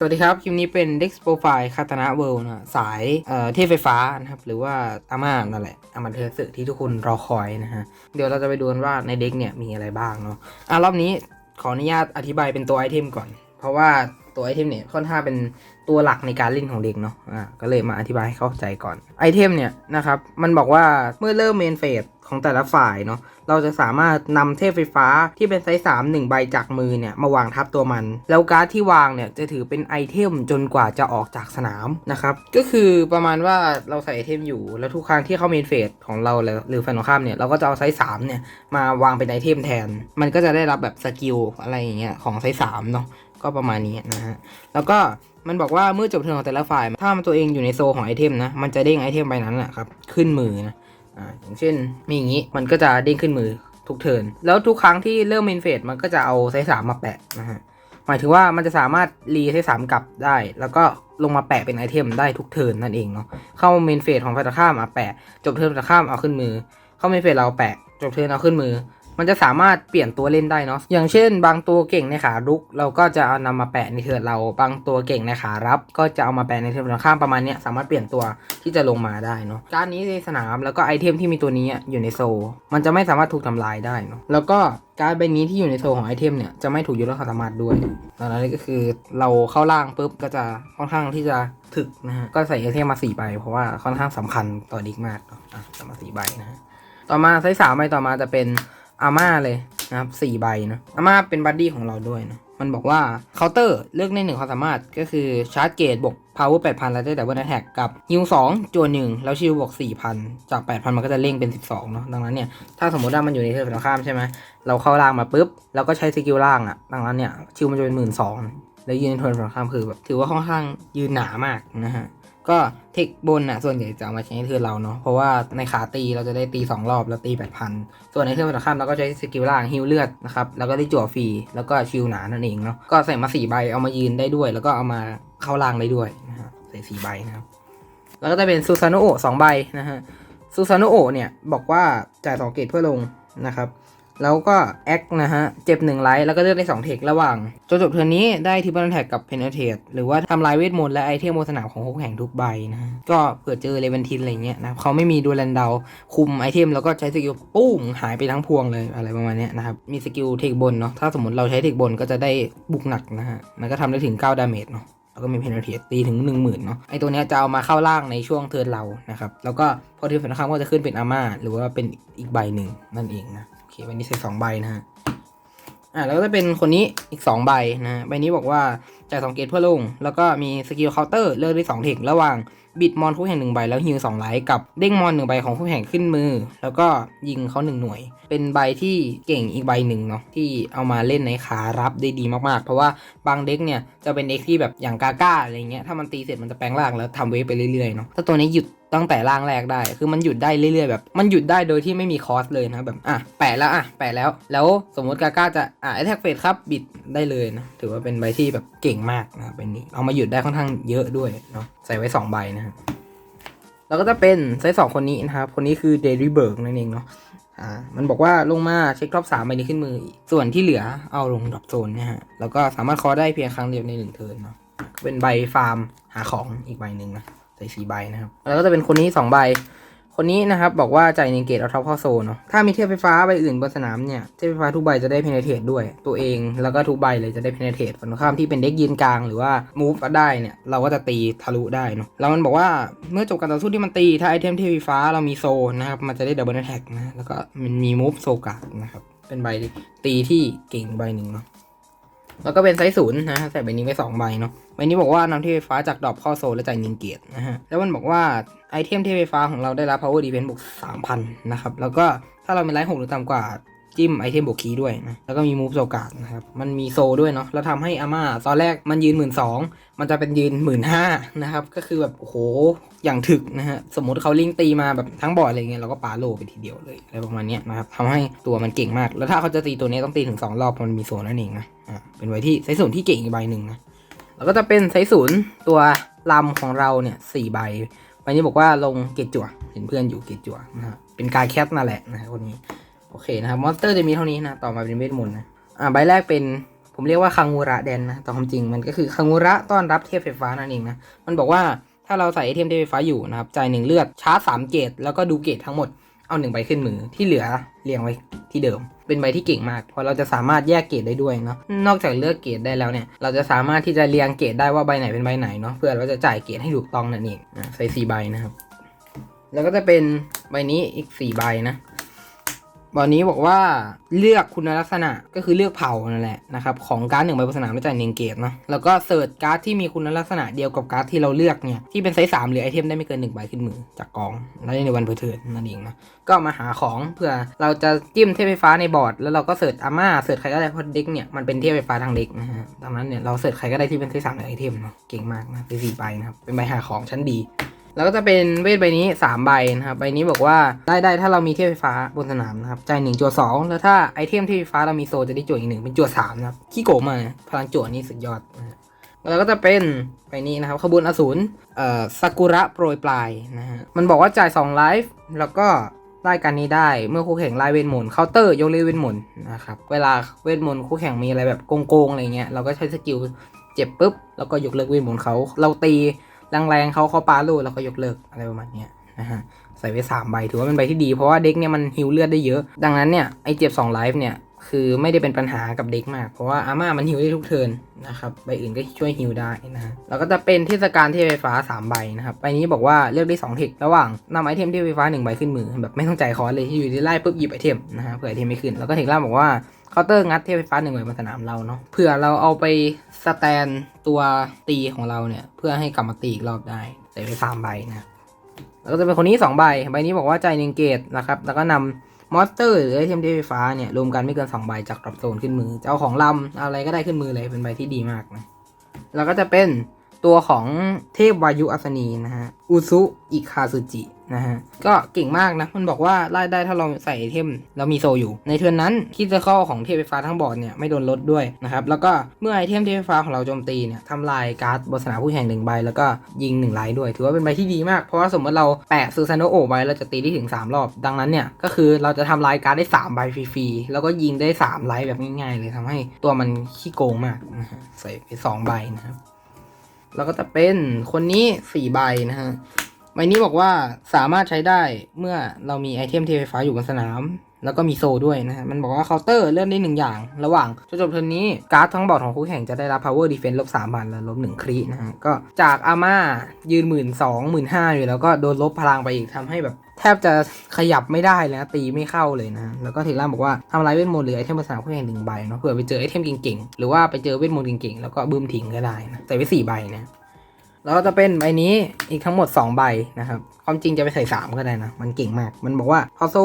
สวัสดีครับ คลิปนี้เป็น Dex Profile คาตานะเวิลด์นะสายเอ่อเทพไฟฟ้านะครับ หรือว่าอาม่านั่นแหละอามาเทอร์สึที่ทุกคนรอคอยนะฮะ เดี๋ยวเราจะไปดูกันว่าในเด็กเนี่ยมีอะไรบ้างเนาะอะรอบนี้ขออนุญาตอธิบายเป็นตัวไอเทมก่อน เพราะว่า ตัวไอเทมเนี่ยค่อนข้างเป็นตัวหลักในการเล่นของเด็กเนาะอะก็เลยมาอธิบายให้เข้าใจก่อนไอเทมเนี่ยนะครับมันบอกว่าเมื่อเริ่มเมนเฟสของแต่ละฝ่ายเนาะเราจะสามารถนำเทพไฟฟ้าที่เป็นไซส์สามหนึ่งใบจากมือเนี่ยมาวางทับตัวมัน แล้วการ์ดที่วางเนี่ยจะถือเป็นไอเทมจนกว่าจะออกจากสนามนะครับก็คือประมาณว่าเราใส่ไอเทมอยู่แล้วทุกครั้งที่เข้าเมนเฟสของเราหรือฝั่งตรงข้ามเนี่ยเราก็จะเอาไซส์สามเนี่ยมาวางเป็นไอเทมแทน มันก็จะได้รับแบบสกิลอะไรอย่างเงี้ยของไซส์สามเนาะ ก็ประมาณนี้นะฮะ แล้วก็มันบอกว่าเมื่อจบเทิร์นของแต่ละฝ่าย ถ้ามันตัวเองอยู่ในโซของไอเทมนะ มันจะเด้งไอเทมใบนั้นแหละครับ ขึ้นมือนะ อ่า อย่างเช่น มีอย่างนี้ มันก็จะเด้งขึ้นมือทุกเทิร์น แล้วทุกครั้งที่เริ่มเมนเฟสมันก็จะเอาไซส์สามมาแปะนะฮะ หมายถึงว่ามันจะสามารถรีไซส์สามกลับได้ แล้วก็ลงมาแปะเป็นไอเทมได้ทุกเทิร์นนั่นเองเนาะ เข้าเมนเฟสของฝ่ายตรงข้ามมาแปะ จบเทิร์นฝ่ายตรงข้ามเอาขึ้นมือ เข้าเมนเฟสเราแปะ จบเทิร์นเอาขึ้นมือ มันจะสามารถเปลี่ยนตัวเล่นได้เนาะอย่างเช่น บางตัวเก่งในขารุก เราก็จะเอานำมาแปะในเทิร์นเรา บางตัวเก่งในขารับ ก็จะเอามาแปะในเทิร์นตรงข้ามประมาณนี้สามารถเปลี่ยนตัวที่จะลงมาได้เนาะการนี้ในสนามแล้วก็ไอเทมที่มีตัวนี้อยู่ในโซลมันจะไม่สามารถถูกทำลายได้เนาะแล้วก็การดใบนี้ที่อยู่ในโซลของไอเทมเนี่ยจะไม่ถูกยุทธความสามารถด้วยดังนั้นก็คือเราเข้าล่างปุ๊บก็จะค่อนข้างที่จะถึกนะฮะ ก็ใส่ไอเทมมาสี่ใบเพราะว่าค่อนข้างสำคัญต่อดิกมากอะมาสี่ใบนะฮะ ต่อมาไซส์สามใบต่อมาจะเป็น อาม่าเลยนะครับสี่ใบนะอาม่าเป็นบัดดี้ของเราด้วยนะมันบอกว่าเคาน์เตอร์เลือกในหนึ่งความสามารถก็คือชาร์จเกตบวก power 8,000แล้วได้แต่ว่าแท็กกับยิง2จวนหนึ่งแล้วชิลบวก 4,000 จาก 8,000 มันก็จะเร่งเป็น 12 เนาะดังนั้นเนี่ย ถ้าสมมติว่ามันอยู่ในเทิร์นฝั่งตรงข้ามใช่ไหมเราเข้าล่างมาปุ๊บ แล้วก็ใช้สกิลล่างอะ่ะดังนั้นเนี่ยชิลมันจะเป็น 12,000แล้วยืนในเทิร์นฝั่งตรงข้ามคือแบบถือว่าค่อนข้างยืนหนามากนะฮะ ก็เทคบนอะส่วนใหญ่จะเอามาใช้ในเทิร์นเราเนาะเพราะว่าในขาตีเราจะได้ตี 2 รอบแล้วตี 8,000 ส่วนในเทิร์นฝั่งตรงข้ามเราก็ใช้สกิลล่างฮิลเลือดนะครับแล้วก็ได้จั่วฟรีแล้วก็ชิลหนานั่นเองเนาะก็ใส่มา4ใบเอามายืนได้ด้วย แล้วก็เอามาเข้าล่างได้ด้วยนะฮะใส่4ใบนะครับแล้วก็จะเป็นซูซานโอสองใบนะฮะซูซานโอเนี่ยบอกว่าจ่ายสองเกตเพื่อลงนะครับ แล้วก็แอคนะฮะ เจ็บหนึ่งไลท์แล้วก็เลือกได้2เทคระหว่างจนจบเทิร์นนี้ได้ทิปเปิลแท็กกับเพนเท e หรือว่าทำลายเวทมนต์และไอเทมบนสนามของคู่แข่งทุกใบนะฮะก็เผื่อเจอเลเวนทินอะไรเงี้ยนะเขาไม่มีดูแลนเดาคุมไอเทมแล้วก็ใช้สกิลปุ้งหายไปทั้งพวงเลยอะไรประมาณเนี้ยนะครับ มีสกิลเทคบนเนาะถ้าสมมติเราใช้เทคบนก็จะได้บุกหนักนะฮะมันก็ทำได้ถึง9ดาเมจเนาะแล้วก็มีเพนเทียตีถึง 1 0,000เนาะไอตัวเนี้ยจะเอามาเข้าล่างในช่วงเทิร์นเรานะครับ แล้วก็พอเทิร์นฝั่งตรงข้ามก็จะขึ้นเป็นอาม่าหรือว่าเป็นอีกใบหนึ่งนั่นเองนะ วันนี้ใส่สองใบนะฮะอ่าแล้วก็จะเป็นคนนี้อีก2ใบนะฮะใบนี้บอกว่าจ่ายสองเกตเพื่อลง แล้วก็มีสกิลเคาน์เตอร์เลือกได้2เทคระหว่างบิดมอนคู่แข่งหนึ่งใบแล้วฮิลสองไลท์กับเด้งมอนหนึ่งใบของคู่แข่งขึ้นมือ แล้วก็ยิงเขาหนึ่งหน่วย เป็นใบที่เก่งอีกใบหนึ่งเนาะที่เอามาเล่นในขารับได้ดีมากๆ เพราะว่าบางเด็กเนี่ยจะเป็นเด็กที่แบบอย่างกาก้าอะไรเงี้ยถ้ามันตีเสร็จมันจะแปลงร่างแล้วทำเวฟไปเรื่อยๆเนาะถ้าตัวนี้หยุด ตั้งแต่ร่างแรกได้ คือมันหยุดได้เรื่อยๆแบบ มันหยุดได้โดยที่ไม่มีคอสเลยนะแบบ อะ แปะแล้วอะ แปะแล้ว แล้วสมมติกาก้าจะ อะแอทแทกเฟสครับ บิดได้เลยนะ ถือว่าเป็นใบที่แบบเก่งมากนะครับเป็นนี้ เอามาหยุดได้ค่อนข้างเยอะด้วยเนาะ ใส่ไว้สองใบนะฮะแล้วก็จะเป็นไซส์สองคนนี้นะครับ คนนี้คือเดลิเบิร์กนั่นเองเนาะ อ่า มันบอกว่าลงมาเช็คท็อปสามใบนี้ขึ้นมือ ส่วนที่เหลือเอาลงดรอปโซนเนี่ยฮะ แล้วก็สามารถคอได้เพียงครั้งเดียวในหนึ่งเทิร์นเนาะ เป็นใบฟาร์มหาของอีกใบหนึ่งนะ ใส่สีใบนะครับ แล้วก็จะเป็นคนนี้สองใบ คนนี้นะครับ บอกว่าจ่ายหนึ่งเกตเอาท็อปเข้าโซนเนาะถ้ามีเทียบไฟฟ้าใบอื่นบนสนามเนี่ยเทียบไฟฟ้าทุกใบจะได้เพนเทตด้วย ตัวเองแล้วก็ทุกใบเลยจะได้เพนเทตฝั่งข้ามที่เป็นเด็กยืนกลางหรือว่ามูฟได้เนี่ยเราก็จะตีทะลุได้เนาะแล้วมันบอกว่าเมื่อจบการต่อสู้ที่มันตีถ้าไอเทมเทียบไฟฟ้าเรามีโซนนะครับมันจะได้ดับเบิลแท็กนะแล้วก็มันมีมูฟโซกาดนะครับเป็นใบตีที่เก่งใบหนึ่งเนาะ แล้วก็เป็นไซส์ศูนย์นะฮะใส่ใบนี้ไปสองใบเนาะใบนี้บอกว่านำที่ไฟฟ้าจากดรอปเข้าโซและจ่ายเงินเกียรตินะฮะแล้วมันบอกว่าไอเทมที่ไฟฟ้าของเราได้รับ power defense บวกสามพันนะครับแล้วก็ถ้าเรามีไลท์หกหรือต่ำกว่า จิ้มไอเทมบวกคีย์ด้วยนะแล้วก็มีมูฟโซกาดนะครับมันมีโซด้วยเนาะแล้วทำให้อาม่าตอนแรกมันยืนหมื่นสองมันจะเป็นยืนหมื่นห้านะครับก็คือแบบโอ้โหอย่างถึกนะฮะสมมติเขาลิงตีมาแบบทั้งบอร์ดอะไรเงี้ยเราก็ปาโลไปทีเดียวเลยอะไรประมาณนี้นะครับทำให้ตัวมันเก่งมาก แล้วถ้าเขาจะตีตัวนี้ต้องตีถึงสองรอบเพราะมันมีโซนนั่นเองนะอ่าเป็นไว้ที่ไซส์ศูนย์ที่เก่งอีกใบหนึ่งนะแล้วก็จะเป็นไซส์ศูนย์ตัวลำของเราเนี่ยสี่ใบใบนี้บอกว่าลงเกจจั่วเห็นเพื่อนอยู่เกจจั่วนะฮะเป็นการแคทนั่นแหละนะคนนี้ โอเคนะครับมอนสเตอร์จะมีเท่านี้นะ ต่อมาเป็นเวทมนต์นะ อ่าใบแรกเป็นผมเรียกว่าคังูระแดนนะแต่ความจริงมันก็คือคังูระต้อนรับเทพไฟฟ้านั่นเองนะ มันบอกว่าถ้าเราใส่ไอเทมเทพไฟฟ้าอยู่นะครับ จ่ายหนึ่งเลือดชาร์จสามเกตแล้วก็ดูเกตทั้งหมด เอาหนึ่งใบขึ้นมือที่เหลือเรียงไว้ที่เดิม เป็นใบที่เก่งมาก เพราะเราจะสามารถแยกเกรดได้ด้วยเนาะ นอกจากเลือกเกรดได้แล้วเนี่ย เราจะสามารถที่จะเรียงเกรดได้ว่าใบไหนเป็นใบไหนเนาะ เพื่อเราจะจ่ายเกรดให้ถูกต้องนั่นเองอะใส่สี่ใบนะครับ แล้วก็จะเป็นใบนี้อีกสี่ใบนะ บอนนี้บอกว่าเลือกคุณลักษณะก็คือเลือกเผ่านั่นแหละนะครับของการ์ดหนึ่งใบบนสนามแล้วจ่ายหนึ่งเกตเนาะแล้วก็เสิร์ชการ์ดที่มีคุณลักษณะเดียวกับการ์ดที่เราเลือกเนี่ยที่เป็นไซส์สามหรือไอเทมได้ไม่เกินหนึ่งใบขึ้นมือจากกองแล้วในวันเผยเถิดนั่นเองนะก็มาหาของเพื่อเราจะจิ้มเทพไฟฟ้าในบอร์ดแล้วเราก็เสิร์ชอาม่าเสิร์ชใครก็ได้เพราะเด็กเนี่ยมันเป็นเทพไฟฟ้าทางเด็กนะฮะดังนั้นเนี่ยเราเสิร์ชใครก็ได้ที่เป็นไซส์สามหรือไอเทมเนาะเก่งมากนะเป็นสี่ใบนะครับเป็นใบหาของชั้นดี แล้วก็จะเป็นเวทใบนี้ 3 ใบนะครับ ใบนี้บอกว่าได้ได้ถ้าเรามีเทพไฟฟ้าบนสนามนะครับจ่ายหนึ่งจั่วสองแล้วถ้าไอเทมเทพไฟฟ้าเรามีโซจะได้จั่วอีกหนึ่งเป็นจั่วสามนะครับขี้โกงมาพลังจั่วนี่สุดยอดนะแล้วก็จะเป็นใบนี้นะครับขบวนอสูรเอ่อซากุระโปรยปลายนะฮะมันบอกว่าจ่าย2ไลฟ์แล้วก็ได้การนี้ได้เมื่อคู่แข่งไล่เวทมนต์เคาน์เตอร์ยกเลิกเวทมนต์นะครับเวลาเวทมนต์คู่แข่งมีอะไรแบบโกงๆอะไรเงี้ยเราก็ใช้สกิลเจ็บปุ๊บแล้วก็ยกเลิกเวทมนต์เขาเราตี แรงๆเขาเขาปาลูแล้วก็ยกเลิกอะไรประมาณนี้นะฮะใส่ไว้สามใบถือว่าเป็นใบที่ดี เพราะว่าเด็กเนี่ยมันฮิวเลือดได้เยอะ ดังนั้นเนี่ยไอเจ็บ2ไลฟ์เนี่ยคือไม่ได้เป็นปัญหากับเด็กมาก เพราะว่าอาม่ามันฮิวได้ทุกเทินนะครับใบอื่นก็ช่วยฮิวได้นะฮะแล้วก็จะเป็นเทศกาลเทพไฟฟ้า 3 ใบนะครับใบนี้บอกว่าเลือกได้2เทคระหว่างนำไอเทมเทพไฟฟ้า1ใบขึ้นมือแบบไม่ต้องใจายคอร์สเลยที่อยู่ที่ไล่ปุ๊บหยิบไอเทมนะฮะเผื่อไอเทมไม่ขึ้นแล้วก็เทคล่าบอกว่า เคาน์เตอร์งัดเทพไฟฟ้าหนึ่งใบบนสนามเราเนาะเผื่อเราเอาไปสแตนตัวตีของเราเนี่ย เพื่อให้กลับมาตีอีกรอบได้ใส่ไปสามใบนะแล้วก็จะเป็นคนนี้2ใบใบนี้บอกว่าใจนึ่งเกตนะครับแล้วก็นำมอสเตอร์หรือไอเทมเทพไฟฟ้าเนี่ยรวมกันไม่เกิน2ใบจากดรอปโซนขึ้นมือจะเอาของลำอะไรก็ได้ขึ้นมือเลยเป็นใบที่ดีมากนะแล้วก็จะเป็น ตัวของเทพวายุอัศนีนะฮะอุซุอิคาซุจินะฮะก็เก่งมากนะ มันบอกว่าไล่ได้ถ้าเราใส่ไอเทมเรามีโซอยู่ ในเทิร์นนั้นคิดจะข้อของเทพไฟฟ้าทั้งบอร์ดเนี่ยไม่โดนลดด้วยนะครับ แล้วก็เมื่อไอเทมเทพไฟฟ้าของเราโจมตีเนี่ยทำลายการ์ดบนสนามผู้แข่งหนึ่งใบ แล้วก็ยิงหนึ่งไลท์ด้วย ถือว่าเป็นใบที่ดีมาก เพราะว่าสมมติเราแปะซูซานโนโอไว้เราจะตีได้ถึง 3 รอบ ดังนั้นเนี่ยก็คือเราจะทำลายการ์ดได้3ใบฟรีๆแล้วก็ยิงได้3ไลท์แบบง่ายๆเลยทำให้ตัวมันขี้โกงมากนะฮะใส่ไปสองใบนะครับ แล้วก็จะเป็นคนนี้สี่ใบนะฮะใบนี้บอกว่าสามารถใช้ได้เมื่อเรามีไอเทมเทไฟฟ้าอยู่บนสนาม แล้วก็มีโซด้วยนะฮะ มันบอกว่าเคาน์เตอร์เลื่อนได้หนึ่งอย่าง ระหว่างจนจบเทิร์นนี้ การ์ดทั้งบอร์ดของคู่แข่งจะได้รับ power defense ลบสามพันและลบหนึ่งครีนะฮะ ก็จากอาม่ายืนหมื่นสองหมื่นห้าอยู่แล้วก็โดนลบพลังไปอีกทำให้แบบ แทบจะขยับไม่ได้เลยนะตีไม่เข้าเลยนะ แล้วก็เทล่าบอกว่าทำลายเวทมนต์หรือไอเทมบนสาคู่แข่งหนึ่งใบเนาะเผื่อไปเจอไอเทมเก่งๆ หรือว่าไปเจอเวทมนต์เก่งๆ แล้วก็บึ้มทิ้งก็ได้นะใส่ไว้สี่ใบนะแล้วก็จะเป็นใบนี้อีกทั้งหมด 2 ใบนะครับความจริงจะไปใส่ 3 ก็ได้นะ มันเก่งมาก มันบอกว่าพอโซ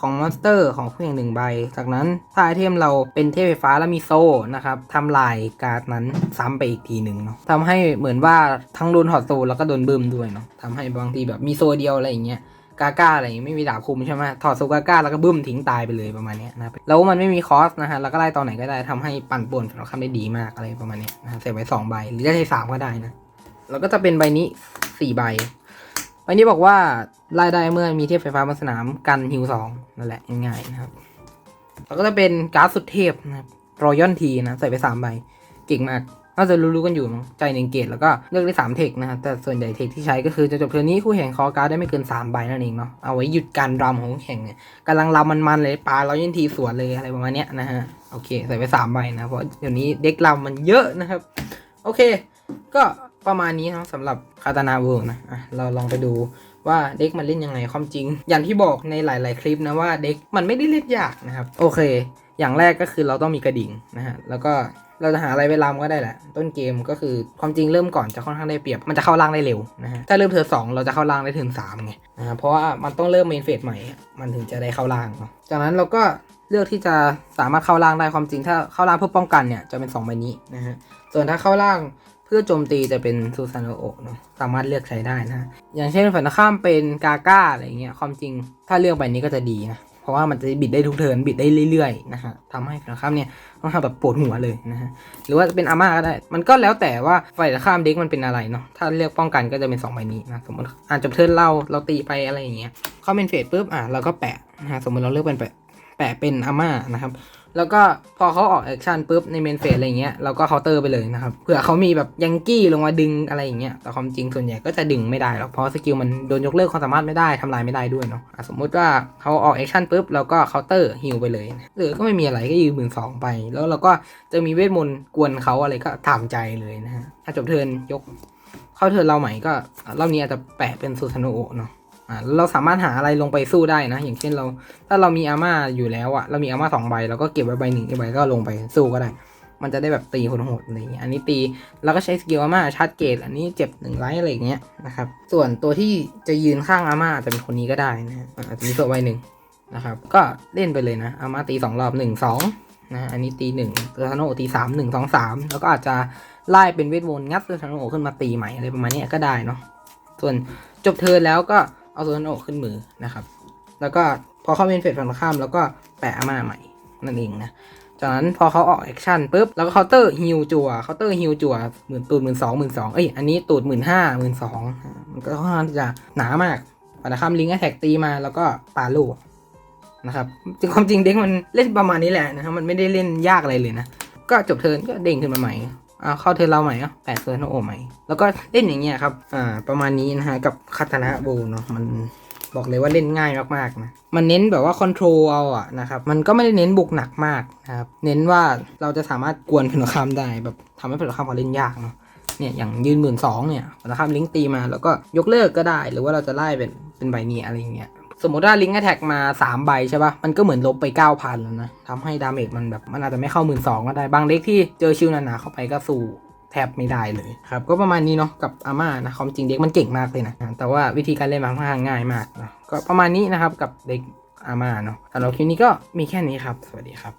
ของมอนสเตอร์ของผู้หญิงหนึ่งใบ จากนั้นถ้าไอเทมเราเป็นเทพไฟฟ้าแล้วมีโซ่นะครับทำลายการ์ดนั้นซ้ำไปอีกทีหนึ่งเนาะทำให้เหมือนว่าทั้งโดนถอดโซ่แล้วก็โดนบึ้มด้วยเนาะทำให้บางทีแบบมีโซ่เดียวอะไรอย่างเงี้ย กาก้าอะไรไม่มีดาบคุมใช่ไหมถอดโซกาก้าแล้วก็บึ้มทิ้งตายไปเลยประมาณนี้นะแล้วมันไม่มีคอสนะฮะแล้วก็ไล่ตอนไหนก็ได้ทำให้ปั่นป่วนฝั่งตรงข้ามได้ดีมากอะไรประมาณนี้นะเสียไว้สองใบหรือจะใช้สามก็ได้นะแล้วก็จะเป็นใบนี้สี่ใบใบนี้บอกว่าไล่ได้เมื่อมีเทพไฟฟ้าบนสนามกันฮิวสองนั่นแหละง่ายๆนะครับแล้วก็จะเป็นการ์ดสุดเทพนะครับรอยัลทีนะใส่ไปสามใบเก่งมาก น่าจะรู้ๆกันอยู่เนอะใจหนึ่งเกตแล้วก็เลือกได้สามเทคนะครับแต่ส่วนใหญ่เทคที่ใช้ก็คือจะจบเทอร์นนี้คู่แข่งคอการ์ดได้ไม่เกินสามใบนั่นเองเนาะเอาไว้หยุดการรำของคู่แข่งเนี่ยกำลังรำมันๆเลยปลาเรอยัลทีสวนเลยอะไรประมาณเนี้ยนะฮะโอเคใส่ไปสามใบนะเพราะเดี๋ยวนี้เด็กรำมันเยอะนะครับโอเค ก็ประมาณนี้เนาะสำหรับคาตานาเวิลด์นะะเราลองไปดูว่าเด็กมันเล่นยังไงความจริง อย่างที่บอกในหลาย ๆ คลิปนะว่าเด็กมันไม่ได้เล่นยากนะครับ โอเค อย่างแรกก็คือเราต้องมีกระดิ่งนะฮะ แล้วก็เราจะหาอะไรไปรำก็ได้แหละ ต้นเกมก็คือความจริงเริ่มก่อนจะค่อนข้างได้เปรียบ มันจะเข้าล่างได้เร็วนะฮะ ถ้าเริ่มเธอสองเราจะเข้าล่างได้ถึงสามไงนะฮะเพราะว่ามันต้องเริ่มเมนเฟสใหม่ มันถึงจะได้เข้าล่าง จากนั้นเราก็เลือกที่จะสามารถเข้าล่างได้ความจริง ถ้าเข้าล่างเพื่อป้องกันเนี่ยจะเป็นสองใบนี้นะฮะ ส่วนถ้าเข้าล่างเพื่อโจมตีจะเป็นซูซานโอะเนาะสามารถเลือกใช้ได้นะ อย่างเช่นฝั่งตรงข้ามเป็นกาก้าอะไรเงี้ยความจริงถ้าเลือกใบนี้ก็จะดีนะ ราะว่ามันจะบิดได้ทุกเทิร์นบิดได้เรื่อยๆนะฮะทำให้ฝั่งตรงข้ามเนี่ยต้องทำแบบปวดหัวเลยนะฮะหรือว่าจะเป็นอาม่าก็ได้ มันก็แล้วแต่ว่าฝ่ายตรงข้ามเด็กมันเป็นอะไรเนาะถ้าเลือกป้องกันก็จะเป็นสองใบนี้นะสมมติอ่านจบเทินเราเราตีไปอะไรอย่างเงี้ยเข้าเป็นเฟสปุ๊บอะเราก็แปะนะฮะสมมติเราเลือกเป็นแปะแปะเป็นอาม่านะครับ แล้วก็พอเขาออกแอคชั่นปุ๊บในเมนเฟสอะไรเงี้ยเราก็เคาน์เตอร์ไปเลยนะครับเผื่อเขามีแบบยังกี้ลงมาดึงอะไรอย่างเงี้ยแต่ความจริงส่วนใหญ่ก็จะดึงไม่ได้หรอกเพราะสกิลมันโดนยกเลิกความสามารถไม่ได้ทำลายไม่ได้ด้วยเนาะะสมมุติว่าเขาออกแอคชั่นปุ๊บเราก็เคาน์เตอร์ฮิลไปเลยหรือก็ไม่มีอะไรก็ยืนหมื่นสองไป แล้วเราก็จะมีเวทมนต์กวนเขาอะไรก็ตามใจเลยนะฮะถ้าจบเทินยก เข้าเทินเราใหม่ก็รอบนี้อาจจะแปะเป็นซูซานโอเนาะ อ่าเราสามารถหาอะไรลงไปสู้ได้นะ อย่างเช่นเรา ถ้าเรามีอาม่าอยู่แล้วอะเรามีอาม่าสองใบเราก็เก็บไว้ใบหนึ่งอีกใบก็ลงไปสู้ก็ได้ มันจะได้แบบตีโหดๆอะไรอย่างเงี้ยอันนี้ตีแล้วก็ใช้สกิลอาม่าชาร์จเกตอันนี้เจ็บหนึ่งไลท์อะไรอย่างเงี้ยนะครับส่วนตัวที่จะยืนข้างอาม่าจะเป็นคนนี้ก็ได้นะอาจจะมีตัวใบหนึ่งนะครับก็เล่นไปเลยนะอาม่าตีสองรอบหนึ่งสองนะอันนี้ตีหนึ่งเซอร์ทาโนตีสามหนึ่งสองสามแล้วก็อาจจะไล่เป็นเวทมนต์งัดเซอร์ทาโนขึ้นมาตีใหม่อะไรประมาณนี้ก็ได้เนาะส่วนจบเทิร์นแล้วก็ เอาเซโนขึ้นมือนะครับ แล้วก็พอเข้าเป็นเฟสฝั่งตรงข้าม แล้วก็แปะอาม่าใหม่นั่นเองนะจากนั้นพอเขาออกแอคชั่นปุ๊บแล้วก็เคาน์เตอร์ฮิวจัวเคาน์เตอร์ฮิวจัวหมื่นตูดหมื่นสองหมื่นสองเอ้ยอันนี้ตูดหมื่นห้าหมื่นสองมันก็ค่อนข้างจะหนามากปัตะคำลิงก์แท็กตีมาแล้วก็ปาลูนะครับจริงความจริงเด็กมันเล่นประมาณนี้แหละนะครับมันไม่ได้เล่นยากอะไรเลยนะ ก็จบเทิร์นก็เด้งขึ้นมาใหม่ เข้าเทเราใหม่ก็แปดเทิร์นโอใหม่ แล้วก็เล่นอย่างเงี้ยครับ อ่า ประมาณนี้นะฮะ กับคาตานะโบเนาะ มันบอกเลยว่าเล่นง่ายมากๆนะ มันเน้นแบบว่าคอนโทรลเอาอะนะครับ มันก็ไม่ได้เน้นบุกหนักมากนะครับ เน้นว่าเราจะสามารถกวนเพนคามได้ แบบทำให้เพนคามเขาเล่นยากเนาะ เนี่ยอย่างยืนหมื่นสองเนี่ยเพนคามลิงก์ตีมาแล้วก็ยกเลิกก็ได้ หรือว่าเราจะไล่เป็นเป็นใบนี้อะไรอย่างเงี้ย สมมติว่าลิงก์แท็กมา 3 ใบใช่ปะ่ะ มันก็เหมือนลบไป 9,000แล้วนะทำให้ดาเมจมันแบบ มันอาจจะไม่เข้าหมื่นสองก็ได้ บางเด็กที่เจอชิวหนาๆเข้าไปก็สู้แทบไม่ได้เลยครับ ก็ประมาณนี้เนาะกับอาม่านะความจริงเด็กมันเก่งมากเลยนะ แต่ว่าวิธีการเล่นมันค่อนข้างง่ายมากนะก็ประมาณนี้นะครับกับเด็กอาม่าเนาะสำหรับคลิปนี้ก็มีแค่นี้ครับ สวัสดีครับ